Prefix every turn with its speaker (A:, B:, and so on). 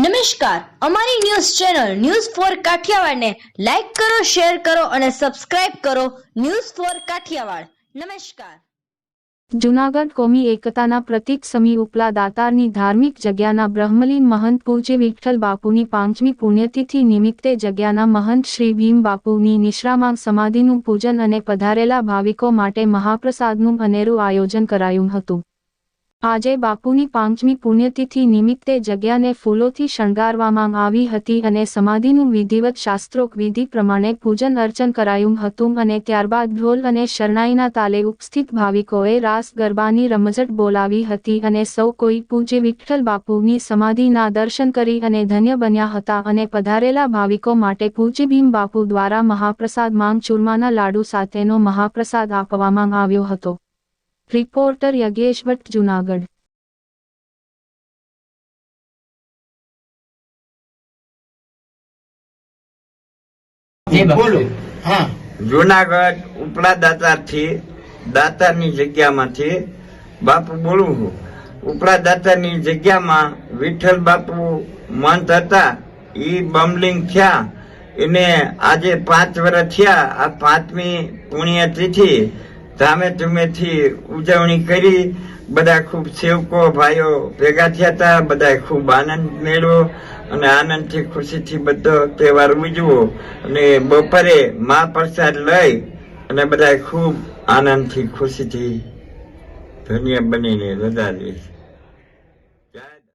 A: નમસ્કાર. અમારી news channel news for કાઠિયાવાડને લાઈક કરો, શેર કરો અને સબસ્ક્રાઇબ કરો ન્યૂઝ ફોર કાઠિયાવાડ. નમસ્કાર.
B: જૂનાગઢ કોમી એકતાના પ્રતીક સમી ઉપલા દાતારની ધાર્મિક જગ્યાના બ્રહ્મલીન મહંત પૂજ્ય વિઠ્ઠલ બાપુની પાંચમી પુણ્યતિથિ નિમિત્તે જગ્યાના મહંત શ્રી ભીમ બાપુની નિશ્રામાં સમાધિનું પૂજન અને પધારેલા ભાવિકો માટે મહાપ્રસાદનું અનેરું આયોજન કરાયું હતું. આજે બાપુની પાંચમી પુણ્યતિથિ નિમિત્તે જગ્યાને ફૂલોથી શણગારવામાં આવી હતી અને સમાધિનું વિધિવત શાસ્ત્રોક વિધિ પ્રમાણે પૂજન અર્ચન કરાયું હતું અને ત્યારબાદ ઢોલ અને શરણાઈના તાલે ઉપસ્થિત ભાવિકોએ રાસ ગરબાની રમઝટ બોલાવી હતી અને સૌ કોઈ પૂજ્ય વિઠ્ઠલ બાપુની સમાધિના દર્શન કરી અને ધન્ય બન્યા હતા અને પધારેલા ભાવિકો માટે પૂજ્ય ભીમ બાપુ દ્વારા મહાપ્રસાદ માંગ ચૂરમાના લાડુ સાથેનો મહાપ્રસાદ આપવામાં આવ્યો હતો. રિપોર્ટર યજ્ઞેશ ભટ્ટ જુનાગઢ.
C: બોલો. હા.
D: જુનાગઢ ઉપલા જગ્યા દાતારની જગ્યામાંથી બાપુ બોલું છું. ઉપલા દાતારની જગ્યામાં વિઠ્ઠલ બાપુ મંત હતા. ઈ બમલિંગ થયા. એને આજે પાંચ વર્ષ થયા. આ પાંચમી પુણ્યતિથિ ધામે ધૂમેથી ઉજવણી કરી. બધા ખૂબ સેવકો, ભાઈઓ ભેગા થયા હતા. બધા ખૂબ આનંદ મેળવ્યો અને આનંદથી ખુશીથી બધો તહેવાર ઉજવો. અને બપોરે મા પ્રસાદ લઈ અને બધા ખૂબ આનંદથી ખુશીથી ધન્ય બનીને રજા છે